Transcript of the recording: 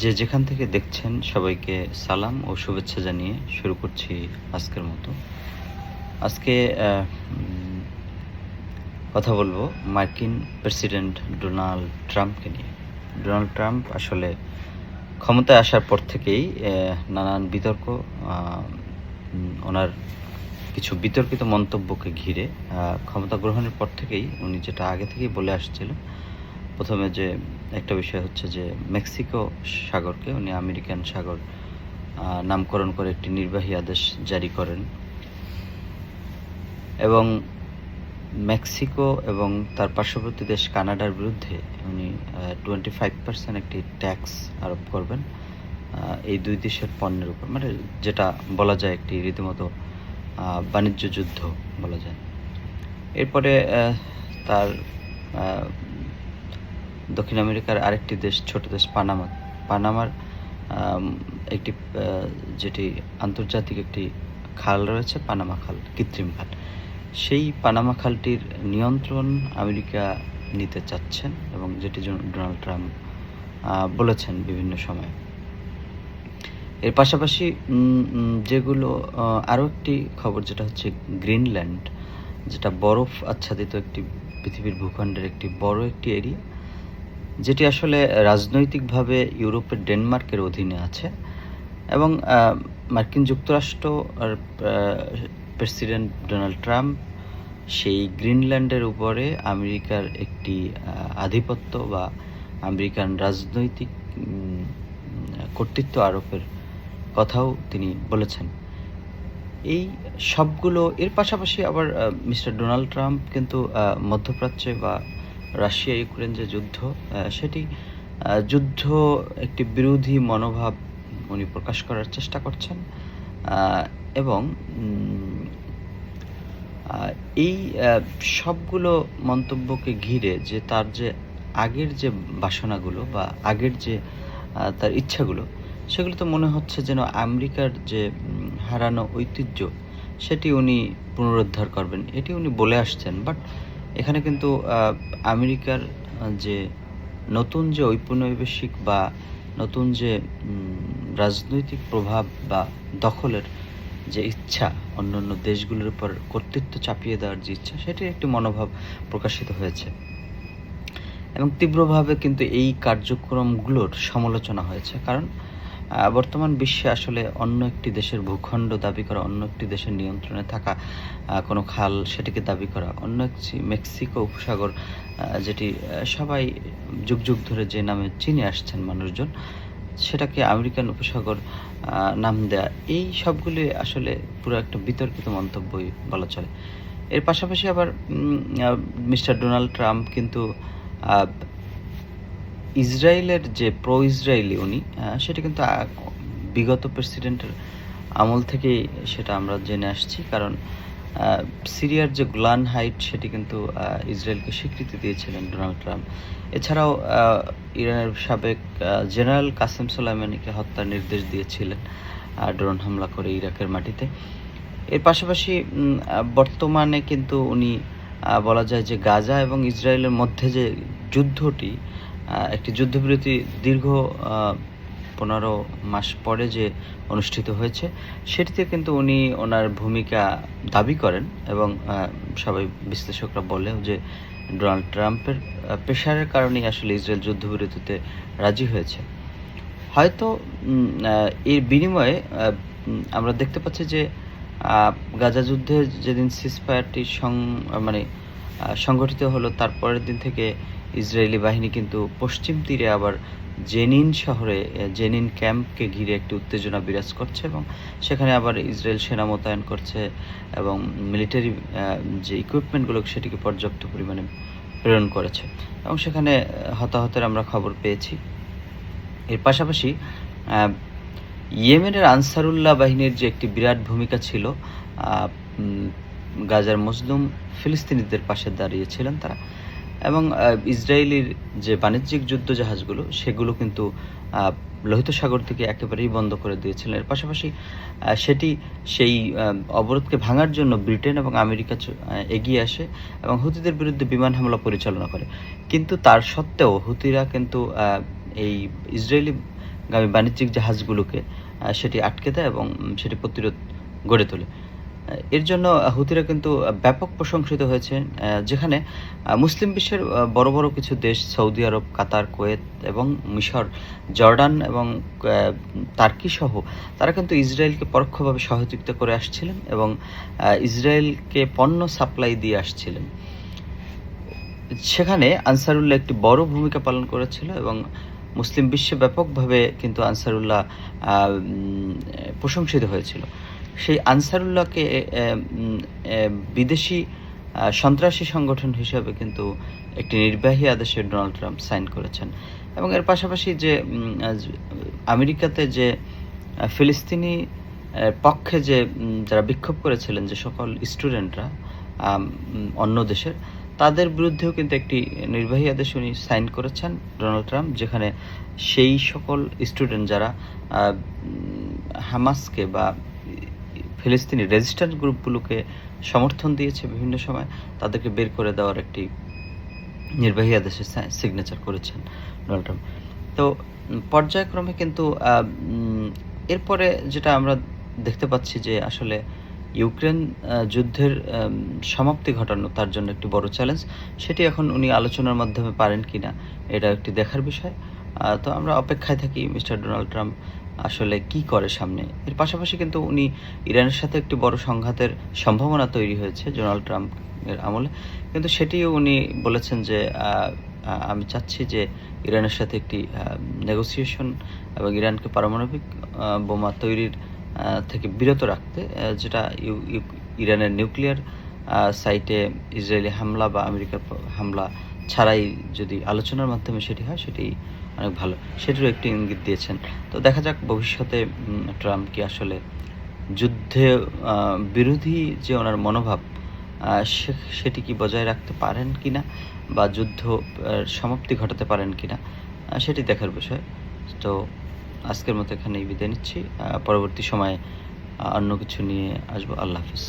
যে যেখান থেকে দেখছেন সবাইকে সালাম ও শুভেচ্ছা জানিয়ে শুরু করছি আজকের মতো। আজকে কথা বলব মার্কিন প্রেসিডেন্ট ডোনাল্ড ট্রাম্পকে নিয়ে। ডোনাল্ড ট্রাম্প আসলে ক্ষমতায় আসার পর থেকেই নানান বিতর্ক ওনার কিছু বিতর্কিত মন্তব্যকে ঘিরে ক্ষমতা গ্রহণের পর থেকেই উনি যেটা আগে থেকেই বলে আসছিলেন, প্রথমে যে একটা বিষয় হচ্ছে যে মেক্সিকো সাগরকে, উনি আমেরিকান সাগর নামকরণ করে একটি নির্বাহী আদেশ জারি করেন। এবং মেক্সিকো এবং তার পার্শ্ববর্তী দেশ কানাডার বিরুদ্ধে উনি টোয়েন্টি ফাইভ পার্সেন্ট একটি ট্যাক্স আরোপ করবেন এই দুই দেশের পণ্যের উপর। মানে যেটা বলা যায় একটি রীতিমতো বাণিজ্য যুদ্ধ বলা যায়। এরপরে তার দক্ষিণ আমেরিকার আরেকটি দেশ, ছোট দেশ পানামা। পানামার একটি যেটি আন্তর্জাতিক একটি খাল রয়েছে, পানামা খাল, কৃত্রিম খাল। সেই পানামা খালটির নিয়ন্ত্রণ আমেরিকা নিতে চাচ্ছেন এবং যেটি ডোনাল্ড ট্রাম্প বলেছেন বিভিন্ন সময়ে। এর পাশাপাশি যেগুলো আরও একটি খবর, যেটা হচ্ছে গ্রিনল্যান্ড, যেটা বরফ আচ্ছাদিত একটি পৃথিবীর ভূখণ্ডের একটি বড় একটি এরিয়া। যেটি আসলে রাজনৈতিকভাবে ইউরোপের ডেনমার্কের অধীনে আছে এবং মার্কিন যুক্তরাষ্ট্র আর প্রেসিডেন্ট ডোনাল্ড ট্রাম্প সেই গ্রিনল্যান্ডের উপরে আমেরিকার একটি আধিপত্য বা আমেরিকান রাজনৈতিক কর্তৃত্ব আরোপের কথাও তিনি বলেছেন। এই সবগুলো, এর পাশাপাশি আবার মিস্টার ডোনাল্ড ট্রাম্প কিন্তু মধ্যপ্রাচ্যে বা রাশিয়া ইউক্রেন যে যুদ্ধ সেটি যুদ্ধ একটি বিরোধী মনোভাব উনি প্রকাশ করার চেষ্টা করছেন এবং এই সবগুলো মন্তব্যকে ঘিরে যে তার যে আগের যে বাসনাগুলো বা আগের যে তার ইচ্ছাগুলো, সেগুলো তো মনে হচ্ছে যেন আমেরিকার যে হারানো ঐতিহ্য, সেটি উনি পুনরুদ্ধার করবেন। এটি উনি বলে আসছেন, বাট এখানে কিন্তু আমেরিকার যে নতুন যে ঔপনিবেশিক বা নতুন যে রাজনৈতিক প্রভাব বা দখলের যে ইচ্ছা অন্যান্য দেশগুলোর উপর কর্তৃত্ব চাপিয়ে দেওয়ার যে ইচ্ছা সেটির একটি মনোভাব প্রকাশিত হয়েছে। এবং তীব্রভাবে কিন্তু এই কার্যক্রমগুলোর সমালোচনা হয়েছে। কারণ বর্তমান বিশ্বে আসলে অন্য একটি দেশের ভূখণ্ড দাবি করা, অন্য একটি দেশের নিয়ন্ত্রণে থাকা কোনো খাল সেটিকে দাবি করা, অন্য একটি মেক্সিকো উপসাগর যেটি সবাই যুগ যুগ ধরে যে নামে চিনে আসছেন মানুষজন, সেটাকে আমেরিকান উপসাগর নাম দেয়া, এই সবগুলি আসলে পুরো একটা বিতর্কিত মন্তব্যই বলা চলে। এর পাশাপাশি আবার মিস্টার ডোনাল্ড ট্রাম্প কিন্তু ইসরায়েলের যে প্রো ইসরায়েলি উনি সেটা কিন্তু বিগত প্রেসিডেন্টের আমল থেকেই সেটা আমরা জেনে আসছি। কারণ সিরিয়ার যে গোলান হাইট, সেটি কিন্তু ইসরায়েলকে স্বীকৃতি দিয়েছিলেন ডোনাল্ড ট্রাম্প। এছাড়াও ইরানের সাবেক জেনারেল কাসেম সোলাইমানিকে হত্যার নির্দেশ দিয়েছিলেন ড্রোন হামলা করে ইরাকের মাটিতে। এর পাশাপাশি বর্তমানে কিন্তু উনি বলা যায় যে গাজা এবং ইসরায়েলের মধ্যে যে যুদ্ধটি একটি যুদ্ধবিরতি দীর্ঘ পনেরো মাস পরে যে অনুষ্ঠিত হয়েছে, সেটিতে কিন্তু উনি ওনার ভূমিকা দাবি করেন এবং সবাই বিশ্লেষকরা বলেও যে ডোনাল্ড ট্রাম্পের প্রেশারের কারণেই আসলে ইসরায়েল যুদ্ধবিরতিতে রাজি হয়েছে। হয়তো এর বিনিময়ে আমরা দেখতে পাচ্ছি যে গাজা যুদ্ধে যেদিন সিসফায়ারটি সং মানে সংগঠিত হলো তারপরের দিন থেকে ইসরায়েলি বাহিনী কিন্তু পশ্চিম তীরে আবার জেনিন শহরে জেনিন ক্যাম্পকে ঘিরে একটি উত্তেজনা বিরাজ করছে এবং সেখানে আবার ইসরায়েল সেনা মোতায়েন করছে এবং মিলিটারি যে ইকুইপমেন্টগুলো সেটিকে পর্যাপ্ত পরিমাণে প্রেরণ করেছে। এবং সেখানে হতাহতের আমরা খবর পেয়েছি। এর পাশাপাশি ইয়েমেনের আনসারুল্লাহ বাহিনীর যে একটি বিরাট ভূমিকা ছিল গাজার মজলুম ফিলিস্তিনিদের পাশে দাঁড়িয়েছিলেন তারা। এবং ইসরায়েলির যে বাণিজ্যিক যুদ্ধ জাহাজগুলো সেগুলো কিন্তু লোহিত সাগর থেকে একেবারেই বন্ধ করে দিয়েছিলেন। এর পাশাপাশি সেটি সেই অবরোধকে ভাঙার জন্য ব্রিটেন এবং আমেরিকা এগিয়ে আসে এবং হুতিদের বিরুদ্ধে বিমান হামলা পরিচালনা করে। কিন্তু তার সত্ত্বেও হুতিরা কিন্তু এই ইসরায়েলি গামী বাণিজ্যিক জাহাজগুলোকে সেটি আটকে দেয় এবং সেটি প্রতিরোধ গড়ে তোলে। এর জন্য হুতিরা কিন্তু ব্যাপক প্রশংসিত হয়েছে যেখানে মুসলিম বিশ্বের বড় বড় কিছু দেশ, সৌদি আরব, কাতার, কোয়েত এবং মিশর, জর্ডান এবং তার্কি সহ, তারা কিন্তু ইসরায়েলকে পরোক্ষভাবে সহযোগিতা করে আসছিলেন এবং ইসরায়েলকে পণ্য সাপ্লাই দিয়ে আসছিলেন। সেখানে আনসারুল্লাহ একটি বড় ভূমিকা পালন করেছিল এবং মুসলিম বিশ্বে ব্যাপকভাবে কিন্তু আনসারুল্লাহ প্রশংসিত হয়েছিল। সেই আনসারুল্লাহকে বিদেশি সন্ত্রাসী সংগঠন হিসেবে কিন্তু একটি নির্বাহী আদেশে ডোনাল্ড ট্রাম্প সাইন করেছেন। এবং এর পাশাপাশি যে আমেরিকাতে যে ফিলিস্তিনি পক্ষে যে যারা বিক্ষোভ করেছিলেন যে সকল স্টুডেন্টরা অন্য দেশের, তাদের বিরুদ্ধেও কিন্তু একটি নির্বাহী আদেশ উনি সাইন করেছেন ডোনাল্ড ট্রাম্প, যেখানে সেই সকল স্টুডেন্ট যারা হামাসকে বা ফিলিস্তিনি রেজিস্ট্যান্ট গ্রুপগুলোকে সমর্থন দিয়েছে বিভিন্ন সময়, তাদেরকে বের করে দেওয়ার একটি নির্বাহী আদেশে সিগনেচার করেছেন ডোনাল্ড ট্রাম্প। তো পর্যায়ক্রমে কিন্তু এরপরে যেটা আমরা দেখতে পাচ্ছি যে আসলে ইউক্রেন যুদ্ধের সমাপ্তি ঘটানো তার জন্য একটি বড় চ্যালেঞ্জ সেটি এখন উনি আলোচনার মাধ্যমে পারেন কিনা, এটা একটি দেখার বিষয়। তো আমরা অপেক্ষায় থাকি মিস্টার ডোনাল্ড ট্রাম্প আসলে কি করে সামনে? এর পাশাপাশি কিন্তু উনি ইরানের সাথে একটি বড় সংঘাতের সম্ভাবনা তৈরি হয়েছে, ডোনাল্ড ট্রাম্প এর আমলে। কিন্তু সেটিও উনি বলেছেন যে আমি চাচ্ছি যে ইরানের সাথে একটি নেগোসিয়েশন এবং ইরানকে পারমাণবিক বোমা তৈরির থেকে বিরত রাখতে যেটা ইরানের নিউক্লিয়ার সাইটে ইসরায়েলি হামলা বা আমেরিকার হামলা ছাড়াই যদি আলোচনার মাধ্যমে সেটি হয়, সেটি অনেক ভালো। সেটিরও একটি ইঙ্গিত দিয়েছেন। তো দেখা যাক ভবিষ্যতে ট্রাম্প কি আসলে যুদ্ধে বিরোধী যে ওনার মনোভাব সেটি কি বজায় রাখতে পারেন কি না বা যুদ্ধ সমাপ্তি ঘটাতে পারেন কিনা আহ, সেটি দেখার বিষয়। তো আজকের মতো এখানেই বিদায় নিচ্ছি। পরবর্তী সময়ে অন্য কিছু নিয়ে আসব। আল্লাহ হাফিজ।